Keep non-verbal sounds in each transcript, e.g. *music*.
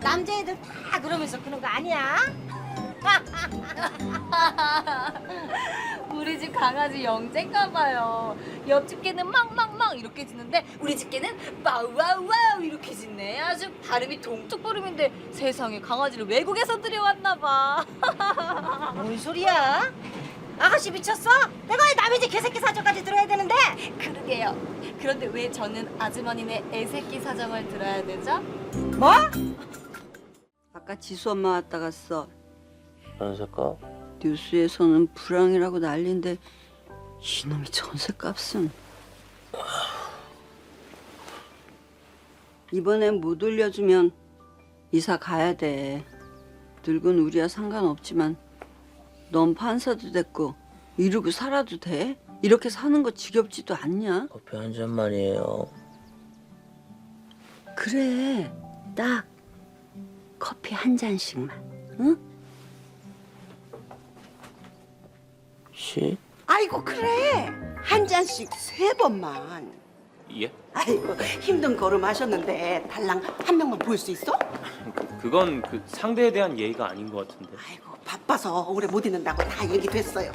남자애들 다 그러면서 그런 거 아니야? *laughs* 우리 집 강아지 영재인가 봐요. 옆집 개는 막막막 이렇게 짖는데 우리 집 개는 와우와우와우 이렇게 짖네. 아주 발음이 동쪽 발음인데 세상에 강아지를 외국에서 들여왔나 봐. *laughs* 뭔 소리야? 아가씨 미쳤어? 내가 왜 남의 집 개새끼 사정까지 들어야 되는데? 그러게요. 그런데 왜 저는 아주머니네 애새끼 사정을 들어야 되죠? 뭐? 아까 지수 엄마 왔다 갔어. 연세가 뉴스에서는 불황이라고 난리인데 이놈이 전세값은 이번엔 못 올려주면 이사 가야 돼. 늙은 우리야 상관없지만 넌 판사도 됐고 이러고 살아도 돼? 이렇게 사는 거 지겹지도 않냐? 커피 한 잔만이에요. 그래, 딱 커피 한 잔씩만, 응? 시? 아이고 그래 한 잔씩 세 번만 예? 아이고 힘든 걸음 하셨는데 달랑 한 명만 보일 수 있어? 그, 그건 그 상대에 대한 예의가 아닌 것 같은데. 아이고 바빠서 오래 못 있는다고 다 얘기됐어요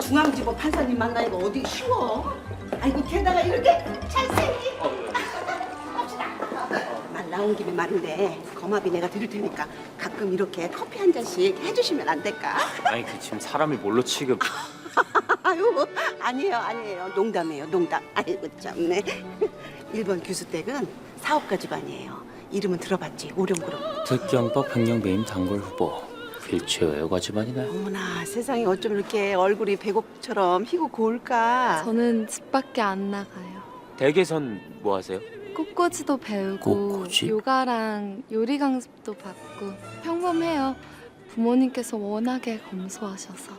중앙지법 판사님 만나니까 어디 쉬워 아이고 게다가 이렇게 잘생긴 말 나온 김에 말인데 거마비 내가 드릴 테니까 가끔 이렇게 커피 한 잔씩 해주시면 안 될까? 아니 그 지금 사람이 뭘로 취급? *laughs* 아유 아니에요 아니에요 농담이에요 농담 아이고 참네 1번 규수댁은 사업가 집안이에요 이름은 들어봤지 오룡그룹 특경법 횡령 배임 단골 후보. 휠체어 애호가 집안이네. 어머나 세상에 어쩜 이렇게 얼굴이 배곡처럼 희고 고울까 저는 집 밖에 안 나가요. 댁에선 뭐 하세요? 꽃꽂이도 배우고 꽃꽂이? 요가랑 요리 강습도 받고 평범해요. 부모님께서 워낙에 검소하셔서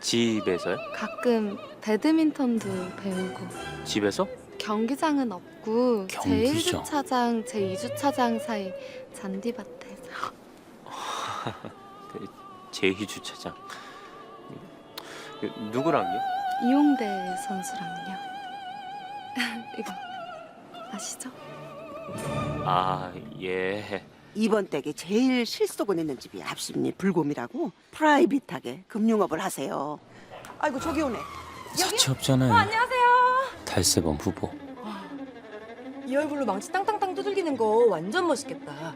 집에서요? 가끔 배드민턴도 배우고 집에서? 경기장은 없고 경기장? 제1주차장, 제2주차장 사이 잔디밭에서 그 제2 주차장. 그, 누구랑요? 이용대 선수랑요. *laughs* 이거 아시죠? 아 예. 2번 댁에 제일 실속을 내는 집이 압심리 불곰이라고 프라이빗하게 금융업을 하세요 아이고 저기 오네 사채업잖아요. 안녕하세요. 탈세범 후보. 이 얼굴로 망치 땅땅땅 두들기는 거 완전 멋있겠다.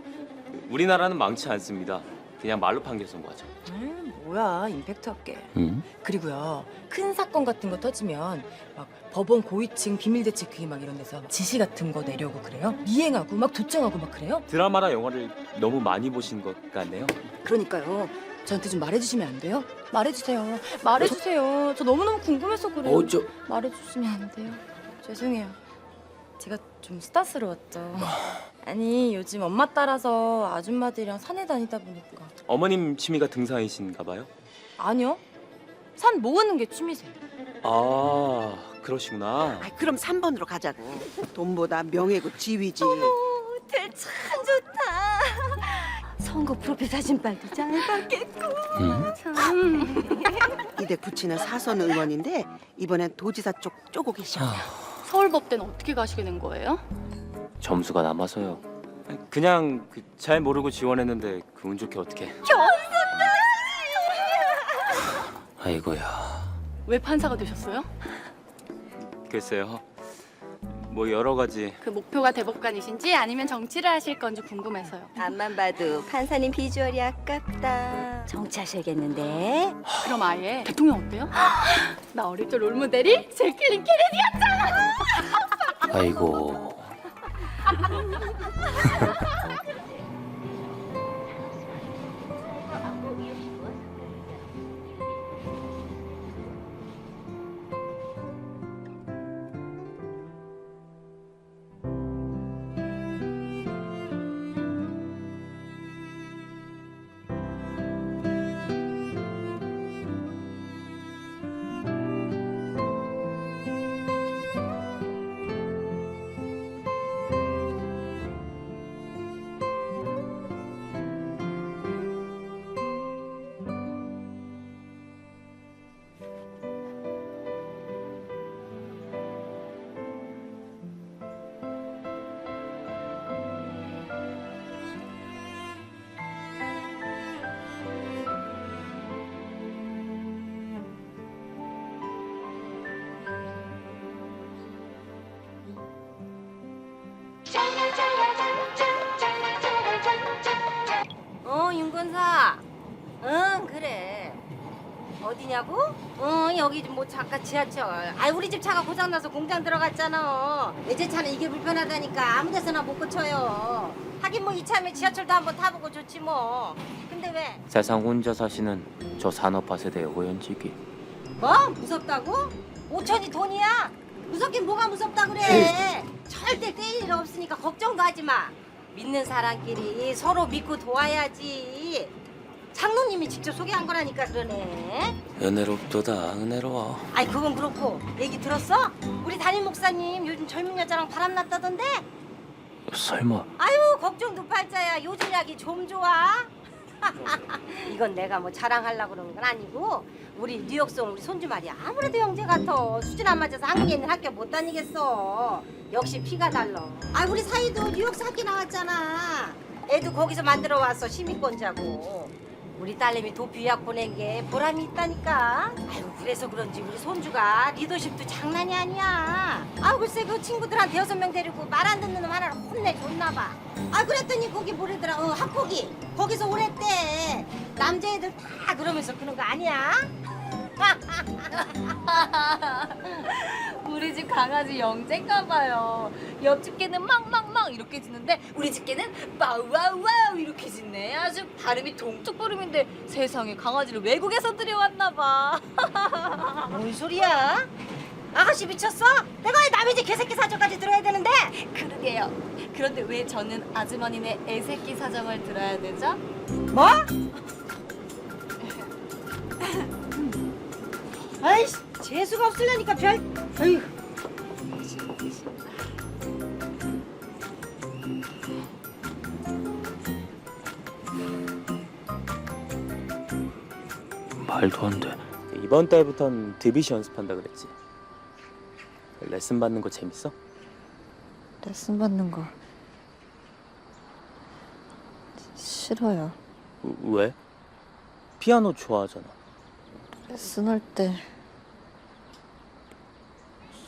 우리나라는 망치 않습니다. 그냥 말로 판결 선고하죠. 음, 뭐야 임팩트 할게. 응? 그리고요 큰 사건 같은 거 터지면 막 법원 고위층 비밀대책회의 막 이런 데서 지시 같은 거 내려고 그래요? 미행하고 막 도청하고 막 그래요? 드라마나 영화를 너무 많이 보신 것 같네요. 그러니까요. 저한테 좀 말해주시면 안 돼요? 말해주세요. 말해주세요. 저 너무너무 궁금해서 그래요. 어, 저 말해주시면 안 돼요. 죄송해요. 제가 좀 스타스러웠죠 아니 요즘 엄마 따라서 아줌마들이랑 산에 다니다 보니까 어머님 취미가 등산이신가 봐요? 아니요 산 모으는 게 취미세요 아 그러시구나. 아, 그럼 3번으로 가자고 돈보다 명예고 지위지 참 좋다. 선거 프로필 사진빨도 잘 받겠고. 응? 참. 이댁 부친은 사선 의원인데 이번엔 도지사 쪽 쪼고 계셔 서울법대는 어떻게 가시게 된 거예요? 점수가 남아서요. 그냥 그 잘 모르고 지원했는데 그 운 좋게 어떻게? 아이고야. 왜 판사가 되셨어요? 글쎄요. 뭐 여러 가지 그 목표가 대법관이신지 아니면 정치를 하실 건지 궁금해서요. 앞만 봐도 판사님 비주얼이 아깝다. 정치하셔야겠는데. 그럼 아예 대통령 어때요? 나 어릴 적 롤모델이 제클린 케네디 아이고. *laughs* 그래. 어디냐고? 어 여기 뭐 잠깐 지하철. 아 우리 집 차가 고장나서 공장 들어갔잖아. 외제차는 이게 불편하다니까 아무 데서나 못 고쳐요. 하긴 뭐 이참에 지하철도 한번 타보고 좋지 뭐. 근데 왜? 세상 혼자 사시는 저 산업화 세대의 오연지기. 뭐 무섭다고? 오천이 돈이야. 무섭긴 뭐가 무섭다 그래. *laughs* 절대 떼일 일 없으니까 걱정도 하지 마. 믿는 사람끼리 서로 믿고 도와야지. 장로님이 직접 소개한 거라니까 그러네. 은혜롭도다 은혜로워. 아이 그건 그렇고 얘기 들었어? 우리 담임 목사님 요즘 젊은 여자랑 바람 났다던데? 설마 아유 걱정도 팔자야 요즘 약이 좀 좋아? *laughs* 이건 내가 뭐 자랑하려고 그러는 건 아니고 우리 뉴욕송 우리 손주 말이야 아무래도 형제 같아 수준 안 맞아서 한국에 있는 학교 못 다니겠어 역시 피가 달라 아 우리 사이도 뉴욕 학교 나왔잖아 애도 거기서 만들어 왔어 시민권자고 우리 딸내미 도피 유학 보낸 게 보람이 있다니까. 아유 그래서 그런지 우리 손주가 리더십도 장난이 아니야. 아 글쎄 그 친구들한테 여섯 명 데리고 말 안 듣는 놈 하나를 혼내줬나 봐 아 그랬더니 거기 뭐래더라. 어 학폭이. 거기서 오랬대. 남자애들 다 그러면서 그런 거 아니야? *laughs* 우리 집 강아지 영재인가 봐요. 옆집 개는 망망망 이렇게 짖는데 우리 집 개는 빠우와우와우 이렇게 짖네. 아주 발음이 동쪽 발음인데 세상에 강아지를 외국에서 들여왔나 봐. *laughs* 뭔 소리야? 아가씨 미쳤어? 내가 왜 남의 집 개새끼 사정까지 들어야 되는데? 그러게요. 그런데 왜 저는 아주머니네 애새끼 사정을 들어야 되죠? 뭐? 아이씨 재수가 없으려니까 별 아휴 말도 안 돼. 이번 달부턴 드비시 연습한다 그랬지. 레슨 받는 거 재밌어? 레슨 받는 거 싫어요. 왜? 피아노 좋아하잖아. 레슨 할 때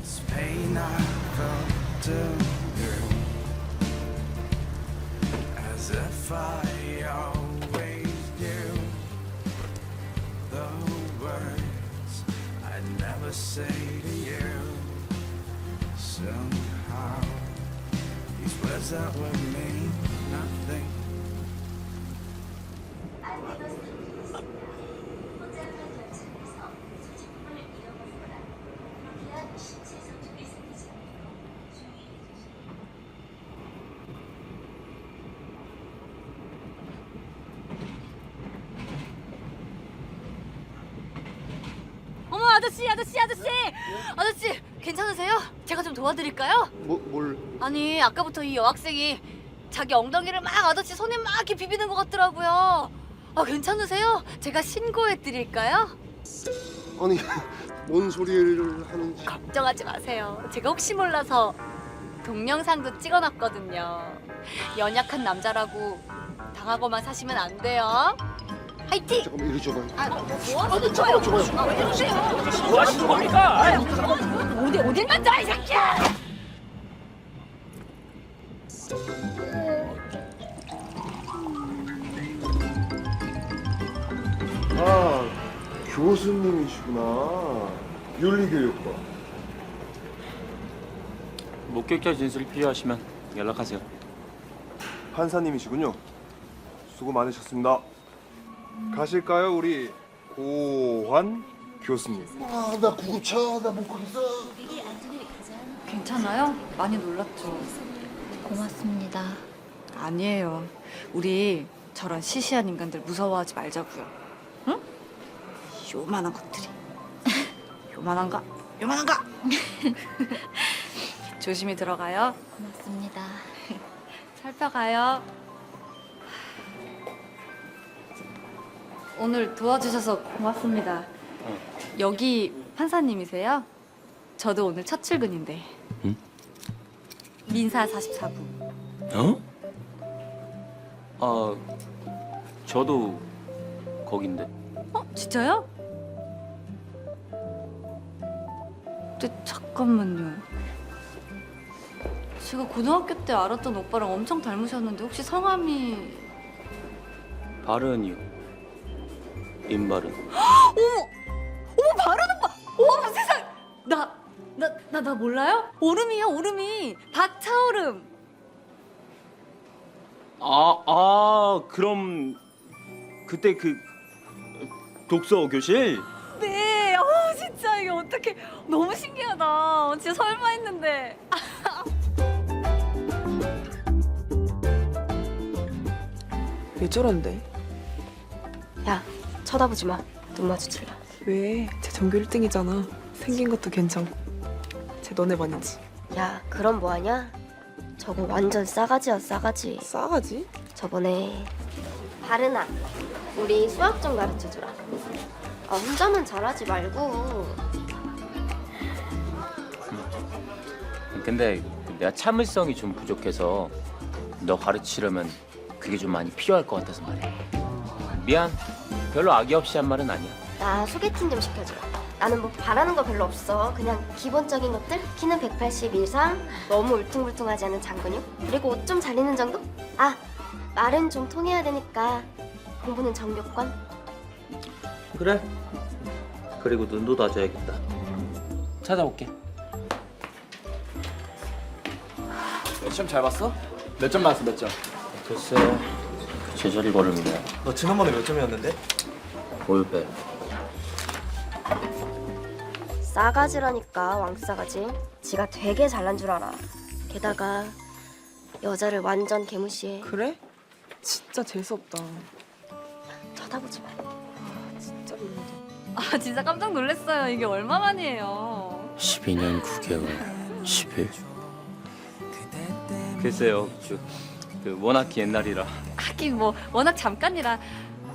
This pain I felt you as if I always knew the words I'd never say to you. Somehow, these words that would mean nothing. 아저씨 아저씨 아저씨 아저씨 괜찮으세요? 제가 좀 도와드릴까요? 뭐, 뭘 아니 아까부터 이 여학생이 자기 엉덩이를 막 아저씨 손에 막 이렇게 비비는 것 같더라고요. 아 괜찮으세요? 제가 신고해 드릴까요? 아니 뭔 소리를 하는지 걱정하지 마세요. 제가 혹시 몰라서 동영상도 찍어놨거든요. 연약한 남자라고 당하고만 사시면 안 돼요. 화이팅! 잠깐만 이리 줘봐요 아, 뭐, 뭐 하시는 거예요? 아, 왜 이러세요? 뭐 하시는 겁니까? 어디 어딜 만져 이 새끼야! 아 교수님이시구나 윤리교육과 목격자 진술이 필요하시면 연락하세요. 판사님이시군요 수고 많으셨습니다 가실까요 우리 고환 교수님 아 나 구급차 나 못 가겠어 괜찮아요? 많이 놀랐죠. 고맙습니다. 아니에요. 우리 저런 시시한 인간들 무서워하지 말자고요. 응? 요만한 것들이. *laughs* 요만한가? 요만한가? *laughs* 조심히 들어가요. 고맙습니다. *laughs* 살펴가요. 오늘 도와주셔서 고맙습니다. 여기 판사님이세요? 저도 오늘 첫 출근인데. 응? 민사 44부. 어? 아, 저도 거긴데. 어? 진짜요? 근데 잠깐만요. 제가 고등학교 때 알았던 오빠랑 엄청 닮으셨는데 혹시 성함이 발은이요. 인발은. 어머 바른 오빠! 어머 세상! 나 나 나 나 몰라요? 오름이요 오름이 박차오름. 아, 아, 그럼 그때 그 독서 교실? 네. 어 진짜 이게 어떻게 너무 신기하다. 진짜 설마 했는데. 왜 저런데? 야 쳐다보지 마. 눈 마주칠라. 왜? 쟤 전교 1등이잖아. 생긴 것도 괜찮고. 쟤 너네 반이지. 야 그럼 뭐하냐? 저거 완전 싸가지야 싸가지. 싸가지? 저번에 바르나 우리 수학 좀 가르쳐주라. 아 혼자만 잘하지 말고. 근데 내가 참을성이 좀 부족해서 너 가르치려면 그게 좀 많이 필요할 것 같아서 말이야. 미안. 별로 악의 없이 한 말은 아니야. 나 소개팅 좀 시켜주라. 나는 뭐 바라는 거 별로 없어. 그냥 기본적인 것들. 키는 180 이상, 너무 울퉁불퉁하지 않은 장근육, 그리고 옷 좀 잘 입는 정도? 아, 말은 좀 통해야 되니까 공부는 정교권. 그래. 그리고 눈도 다져야겠다. 찾아올게. 시험 잘 봤어? 몇 점 맞았어 몇 점? 글쎄, 제자리 걸음이네. 너 지난번에 몇 점이었는데? 올빼. 싸가지라니까 왕싸가지. 지가 되게 잘난 줄 알아. 게다가 여자를 완전 개무시해. 그래? 진짜 재수없다. 쳐다보지 마. 진짜 별로다. 아 진짜 깜짝 놀랐어요. 이게 얼마만이에요? 12년 9개월 10일 글쎄요, 그, 그 워낙 옛날이라. 하긴 뭐 워낙 잠깐이라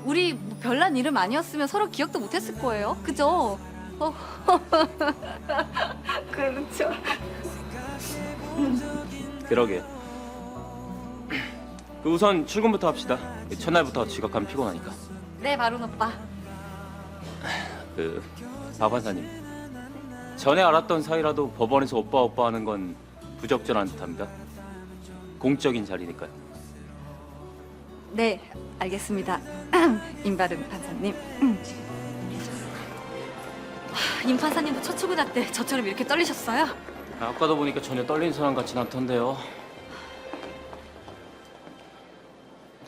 우리 뭐 별난 이름 아니었으면 서로 기억도 못했을 거예요. 그죠? 어. *laughs* 그렇죠. 그러게. 그 우선 출근부터 합시다. 첫날부터 지각하면 피곤하니까. 네 바로 오빠. 그 박판사님 전에 알았던 사이라도 법원에서 오빠 오빠 하는 건 부적절한 듯합니다. 공적인 자리니까요. 네 알겠습니다. *clears throat* 임바름 판사님. 하, 임 판사님도 첫 출근할 때 저처럼 이렇게 떨리셨어요? 아까도 보니까 전혀 떨리는 사람 같진 않던데요.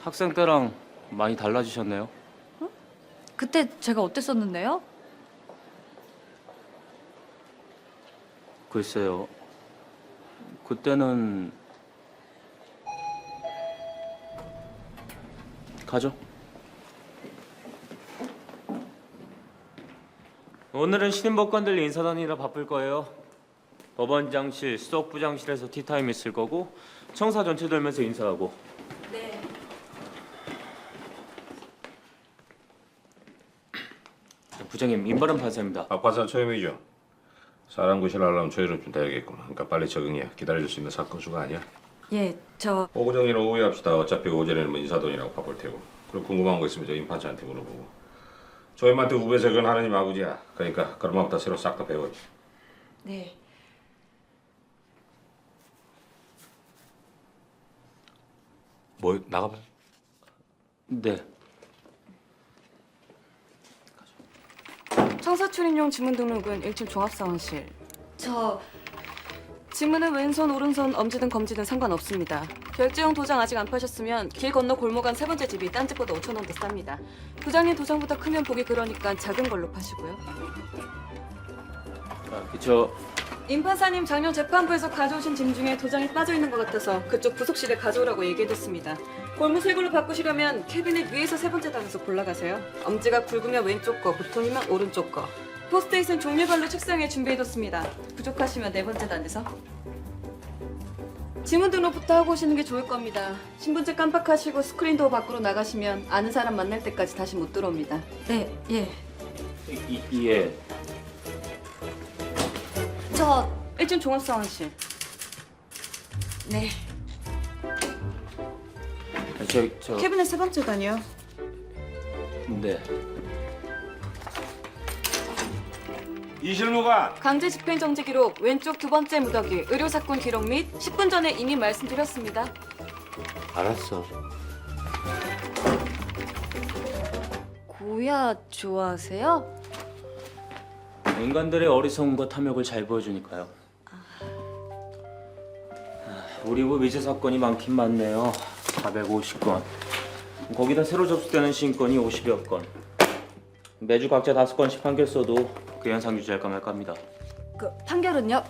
학생 때랑 많이 달라지셨네요. 그때 제가 어땠었는데요? 글쎄요. 그때는 가죠. 오늘은 신임법관들 인사단이라 바쁠 거예요. 법원장실, 수석부장실에서 티타임 있을 거고 청사 전체 돌면서 인사하고. 네. 부장님 임바른 판사입니다. 박판사 처음이죠. 사람 구실하려면 저희를 좀 돼야겠구나. 그러니까 빨리 적응해. 기다려줄 수 있는 사건 수가 아니야. 예, 저 오구정이는 오후에 합시다. 어차피 오전에는 뭐 인사동이라고 바쁠 테고. 그리고 궁금한 거 있으면 저 임판사한테 물어보고. 저희한테 우배석은 하느님 아버지야. 그러니까 그런마부터 새로 싹 다 배워. 네. 뭐 나가봐. 네. 청사 출입용 지문 등록은 1층 종합사원실. 저 지문은 왼손, 오른손, 엄지든 검지든 상관없습니다. 결제용 도장 아직 안 파셨으면 길 건너 골목 안 세 번째 집이 딴 집보다 5천 원 더 쌉니다. 부장님 도장보다 크면 보기 그러니까 작은 걸로 파시고요. 아, 그저 임 판사님 작년 재판부에서 가져오신 짐 중에 도장이 빠져 있는 것 같아서 그쪽 부속실에 가져오라고 얘기해뒀습니다. 골무 새 걸로 바꾸시려면 캐비넷 위에서 세 번째 단에서 골라가세요. 엄지가 굵으면 왼쪽 거, 보통이면 오른쪽 거. 포스트잇은 종류별로 책상에 준비해뒀습니다. 부족하시면 네 번째 단에서. 지문 등록부터 하고 오시는 게 좋을 겁니다. 신분증 깜빡하시고 스크린 도어 밖으로 나가시면 아는 사람 만날 때까지 다시 못 들어옵니다. 네, 예. 이, 이, 예. 저 1층 종합상황실. 네. 저, 저, 캐비넷 세 번째 단이요. 네. 이실무관 강제 집행정지 기록 왼쪽 두 번째 무더기 의료 사건 기록 및 10분 전에 이미 말씀드렸습니다. 알았어. 고야 좋아하세요? 인간들의 어리석음과 탐욕을 잘 보여주니까요. 아, 우리 부 미제 사건이 많긴 많네요. 450건. 거기다 새로 접수되는 신건이 50여 건. 매주 각자 다섯 건씩 판결 써도 그 현상 유지할까 말까 합니다. 그 판결은요?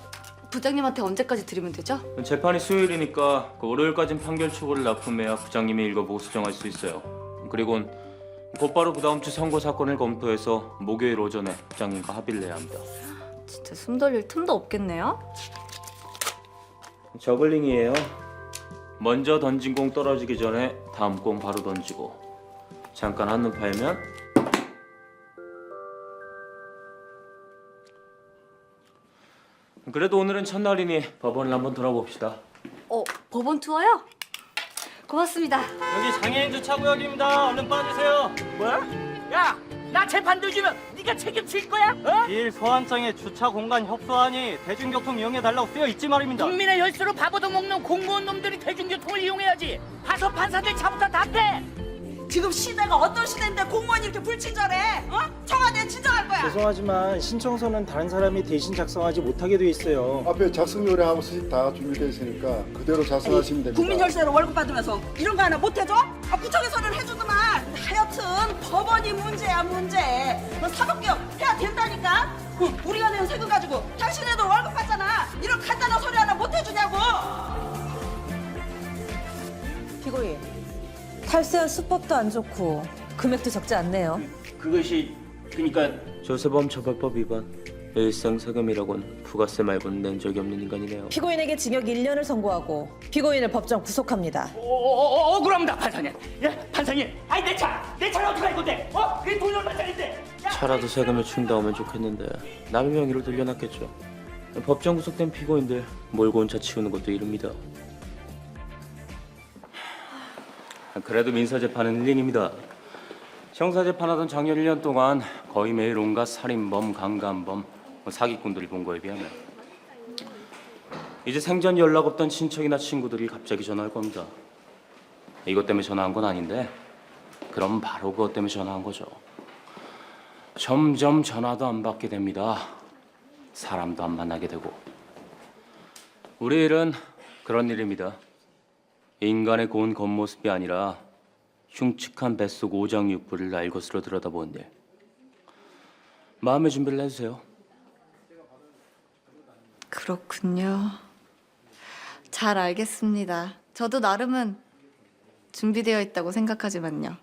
부장님한테 언제까지 드리면 되죠? 재판이 수요일이니까 그 월요일까진 판결 초고를 납품해야 부장님이 읽어보고 수정할 수 있어요. 그리곤 곧바로 그 다음 주 선고 사건을 검토해서 목요일 오전에 부장님과 합의를 내야 합니다. 진짜 숨 돌릴 틈도 없겠네요. 저글링이에요. 먼저 던진 공 떨어지기 전에 다음 공 바로 던지고 잠깐 한눈 팔면 그래도 오늘은 첫날이니 법원을 한번 돌아봅시다. 어, 법원 투어요? 고맙습니다. 여기 장애인 주차구역입니다. 얼른 빠지세요. 뭐야? 야, 나 재판 늦으면 네가 책임질 거야? 어? 일 소환장에 주차 공간 협소하니 대중교통 이용해 달라고 쓰여 있지 말입니다. 국민의 열쇠로 밥얻어 먹는 공무원 놈들이 대중교통을 이용해야지. 가서 판사들 차부터 답해. 지금 시대가 어떤 시대인데 공무원이 이렇게 불친절해? 어? 청와대 진정할 거야. 죄송하지만 신청서는 다른 사람이 대신 작성하지 못하게 돼 있어요. 앞에 작성 요령하고 수식 다 준비되어 있으니까 그대로 작성하시면 됩니다. 국민 열쇠로 월급 받으면서 이런 거 하나 못 해줘? 아, 구청에서는 해주더만. 하여튼 법원이 문제야 문제. 너 사법개혁 해야 된다니까. 응, 우리가 낸 세금 가지고 당신네도 월급 받잖아. 이런 간단한 소리 하나 못 해주냐고. 피고인 탈세할 수법도 안 좋고 금액도 적지 않네요. 그것이 그러니까 조세범 처벌법 위반 일상 세금이라곤 부가세 말고는 낸 적이 없는 인간이네요. 피고인에게 징역 1년을 선고하고 피고인을 법정 구속합니다. 어, 어, 어, 억울합니다, 판사님. 예, 판사님. 아니 내 차, 내 차는 어떻게 할 건데? 어? 그게 얼마짜린데? 야, 차라도 세금을 충당하면 좋겠는데 남의 명의로 돌려놨겠죠. 법정 구속된 피고인들 몰고 온 차 치우는 것도 이릅니다. 그래도 민사재판은 일인입니다. 형사재판하던 작년 1년 동안 거의 매일 온갖 살인범, 강간범, 뭐 사기꾼들을 본 거에 비하면 이제 생전 연락 없던 친척이나 친구들이 갑자기 전화할 겁니다. 이것 때문에 전화한 건 아닌데 그럼 바로 그것 때문에 전화한 거죠. 점점 전화도 안 받게 됩니다. 사람도 안 만나게 되고. 우리 일은 그런 일입니다. 인간의 고운 겉모습이 아니라 흉측한 뱃속 오장육부를 날 것으로 들여다보는 일. 마음의 준비를 해주세요. 그렇군요. 잘 알겠습니다. 저도 나름은 준비되어 있다고 생각하지만요.